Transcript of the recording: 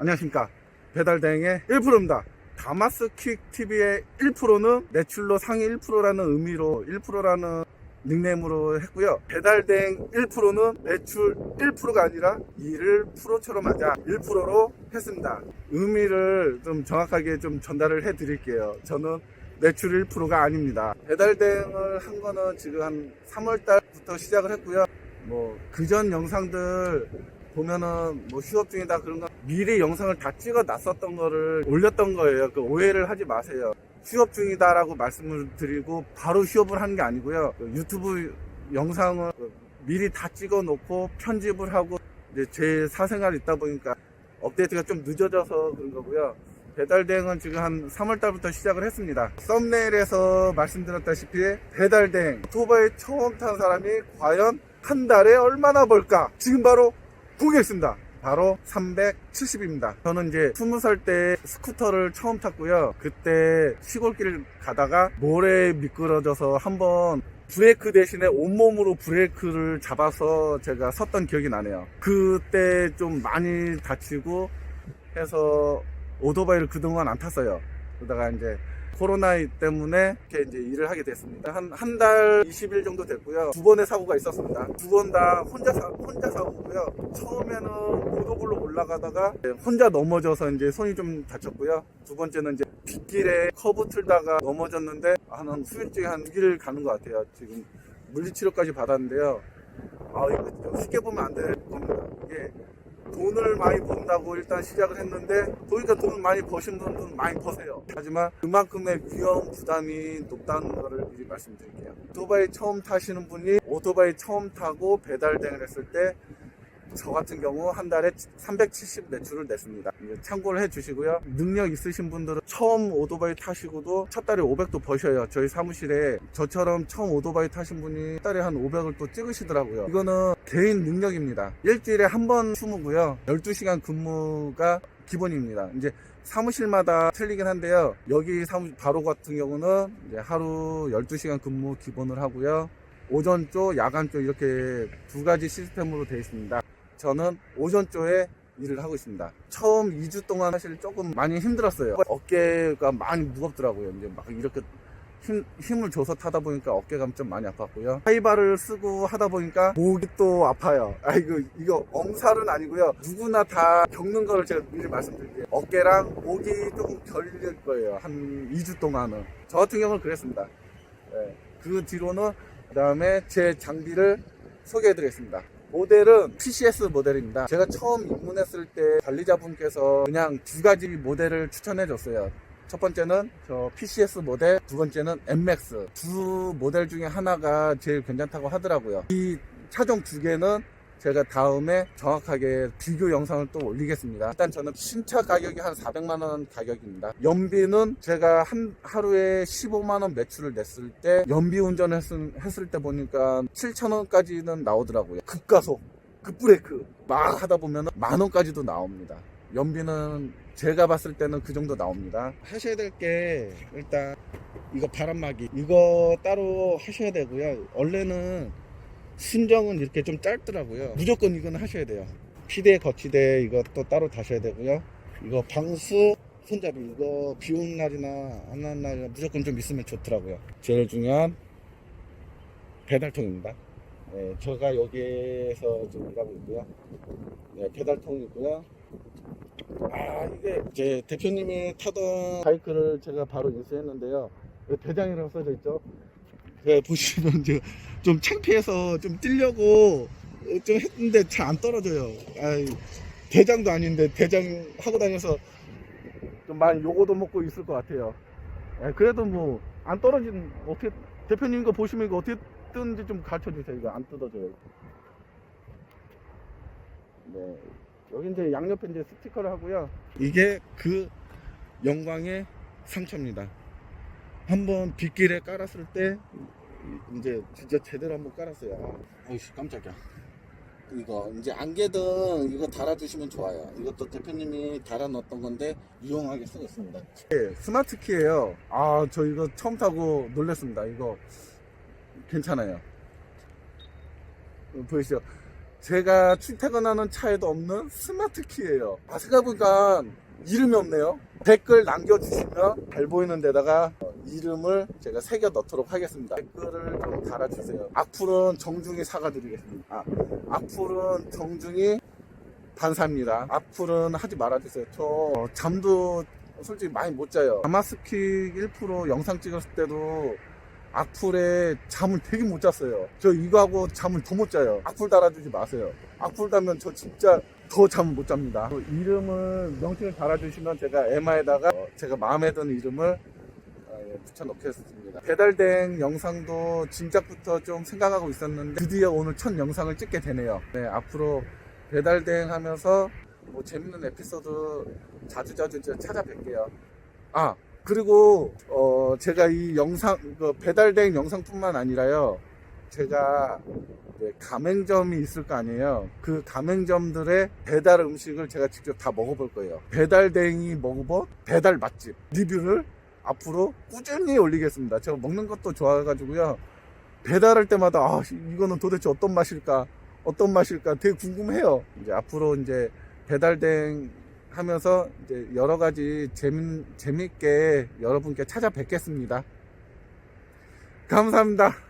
안녕하십니까. 배달대행의 1%입니다. 다마스 퀵TV의 1%는 매출로 상위 1%라는 의미로 1%라는 닉네임으로 했고요. 배달대행 1%는 매출 1%가 아니라 일을 프로처럼 하자 1%로 했습니다. 의미를 좀 정확하게 좀 전달을 해 드릴게요. 저는 매출 1%가 아닙니다. 배달대행을 한 거는 지금 한 3월 달부터 시작을 했고요. 뭐 그전 영상들 보면은 뭐 휴업 중이다 그런 거 미리 영상을 다 찍어 놨었던 거를 올렸던 거예요. 그 오해를 하지 마세요. 휴업 중이다라고 말씀을 드리고 바로 휴업을 한게 아니고요. 그 유튜브 영상을 그 미리 다 찍어 놓고 편집을 하고 이제 제 사생활이 있다 보니까 업데이트가 좀 늦어져서 그런 거고요. 배달 대행은 지금 한 3월 달부터 시작을 했습니다. 썸네일에서 말씀드렸다시피 배달 대행 오토바이 처음 탄 사람이 과연 한 달에 얼마나 벌까? 지금 바로 보겠습니다. 바로 370입니다. 저는 이제 20살 때 스쿠터를 처음 탔고요. 그때 시골길 가다가 모래에 미끄러져서 한번 브레이크 대신에 온몸으로 브레이크를 잡아서 제가 섰던 기억이 나네요. 그때 좀 많이 다치고 해서 오토바이를 그동안 안 탔어요. 그러다가 이제 코로나 때문에 이렇게 이제 일을 하게 됐습니다. 한, 한 달 20일 정도 됐고요. 두 번의 사고가 있었습니다. 두 번 다 혼자 사, 혼자 사고고요. 처음에는 고도굴로 올라가다가 혼자 넘어져서 이제 손이 좀 다쳤고요. 두 번째는 이제 빗길에 커브 틀다가 넘어졌는데 한 후유증이 한 6일 가는 것 같아요. 지금 물리치료까지 받았는데요. 아, 이거 좀 쉽게 보면 안 될 겁니다. 이게 돈을 많이 번다고 일단 시작을 했는데 보니까 돈을 많이 버신 분들은 많이 버세요. 하지만 그만큼의 위험 부담이 높다는 거를 미리 말씀드릴게요. 오토바이 처음 타시는 분이 오토바이 처음 타고 배달 대행을 했을 때 저 같은 경우 한 달에 370 매출을 냈습니다. 참고를 해 주시고요. 능력 있으신 분들은 처음 오토바이 타시고도 첫 달에 500도 버셔요. 저희 사무실에 저처럼 처음 오토바이 타신 분이 첫 달에 한 500을 또 찍으시더라고요. 이거는 개인 능력입니다. 일주일에 한 번 휴무고요. 12시간 근무가 기본입니다. 이제 사무실마다 틀리긴 한데요. 여기 사무 바로 같은 경우는 하루 12시간 근무 기본을 하고요. 오전 쪽, 야간 쪽 이렇게 두 가지 시스템으로 되어 있습니다. 저는 오전 쪽에 일을 하고 있습니다. 처음 2주 동안 사실 조금 많이 힘들었어요. 어깨가 많이 무겁더라고요. 이제 막 이렇게 힘, 힘을 줘서 타다 보니까 어깨가 좀 많이 아팠고요. 하이바를 쓰고 하다 보니까 목이 또 아파요. 아, 이거, 이거 엄살은 아니고요. 누구나 다 겪는 거를 제가 미리 말씀드릴게요. 어깨랑 목이 조금 결릴 거예요. 한 2주 동안은. 저 같은 경우는 그랬습니다. 네. 그 뒤로는 그 다음에 제 장비를 소개해 드리겠습니다. 모델은 PCS 모델입니다. 제가 처음 입문했을 때 관리자분께서 그냥 두 가지 모델을 추천해 줬어요. 첫 번째는 저 PCS 모델, 두 번째는 MX. 두 모델 중에 하나가 제일 괜찮다고 하더라고요. 이 차종 두 개는 제가 다음에 정확하게 비교 영상을 또 올리겠습니다. 일단 저는 신차 가격이 한 400만 원 가격입니다. 연비는 제가 한 하루에 15만 원 매출을 냈을 때 연비 운전을 했을, 했을 때 보니까 7천 원까지는 나오더라고요. 급가속, 급브레이크 막 하다 보면 만 원까지도 나옵니다. 연비는 제가 봤을 때는 그 정도 나옵니다. 하셔야 될 게 일단 이거 바람막이 이거 따로 하셔야 되고요. 원래는 순정은 이렇게 좀 짧더라고요. 무조건 이건 하셔야 돼요. 피대 거치대 이것도 따로 다셔야 되고요. 이거 방수 손잡이 이거 비 오는 날이나 안 오는 날이나 무조건 좀 있으면 좋더라고요. 제일 중요한 배달통입니다. 네, 제가 여기에서 좀 일하고 있고요. 네, 배달통이고요. 아 이게 제 대표님이 타던 바이크를 제가 바로 인수했는데요. 대장이라고 써져 있죠. 네, 보시면 이제 좀 창피해서 좀 뛰려고 좀 했는데 잘 안 떨어져요. 아이, 대장도 아닌데 대장 하고 다녀서 좀 많이 요거도 먹고 있을 것 같아요. 예, 그래도 뭐 안 떨어진 어떻게 대표님 거 보시면 이거 어떻게 뜨는지 좀 가르쳐 주세요. 이거 안 뜯어져요. 네. 여기 이제 양옆에 이제 스티커를 하고요. 이게 그 영광의 상처입니다. 한번 빗길에 깔았을 때 이제 진짜 제대로 한번 깔았어요. 어이씨 깜짝이야. 이거 이제 안개등 이거 달아주시면 좋아요. 이것도 대표님이 달아놨던 건데 유용하게 쓰고 있습니다. 네, 스마트 키예요. 아 저 이거 처음 타고 놀랐습니다. 이거 괜찮아요. 어, 보이시죠? 제가 출퇴근하는 차에도 없는 스마트 키예요. 아, 생각해보니까 이름이 없네요. 댓글 남겨주시면 잘 보이는 데다가 어, 이름을 제가 새겨 넣도록 하겠습니다. 댓글을 좀 달아주세요. 악플은 정중히 사과드리겠습니다. 아, 악플은 정중히 반사입니다. 악플은 하지 말아주세요. 저 어, 잠도 솔직히 많이 못 자요. 다마스킥 1% 영상 찍었을 때도 악플에 잠을 되게 못 잤어요. 저 이거하고 잠을 더 못 자요. 악플 달아주지 마세요. 악플 달면 저 진짜 더 잠을 못 잡니다. 그 이름을 명칭을 달아주시면 제가 에마에다가 어, 제가 마음에 드는 이름을 붙여놓겠습니다. 배달된 영상도 진작부터 좀 생각하고 있었는데 드디어 오늘 첫 영상을 찍게 되네요. 네, 앞으로 배달된 하면서 뭐 재밌는 에피소드 자주자주 이제 찾아뵐게요. 아 그리고 어 제가 이 영상 그 배달된 영상뿐만 아니라요. 제가 가맹점이 있을 거 아니에요. 그 가맹점들의 배달 음식을 제가 직접 다 먹어볼 거예요. 배달댕이 먹어본 배달 맛집 리뷰를 앞으로 꾸준히 올리겠습니다. 제가 먹는 것도 좋아가지고요. 배달할 때마다 아, 이거는 도대체 어떤 맛일까? 어떤 맛일까? 되게 궁금해요. 이제 앞으로 이제 배달댕 하면서 이제 여러 가지 재밌, 재밌게 여러분께 찾아뵙겠습니다. 감사합니다.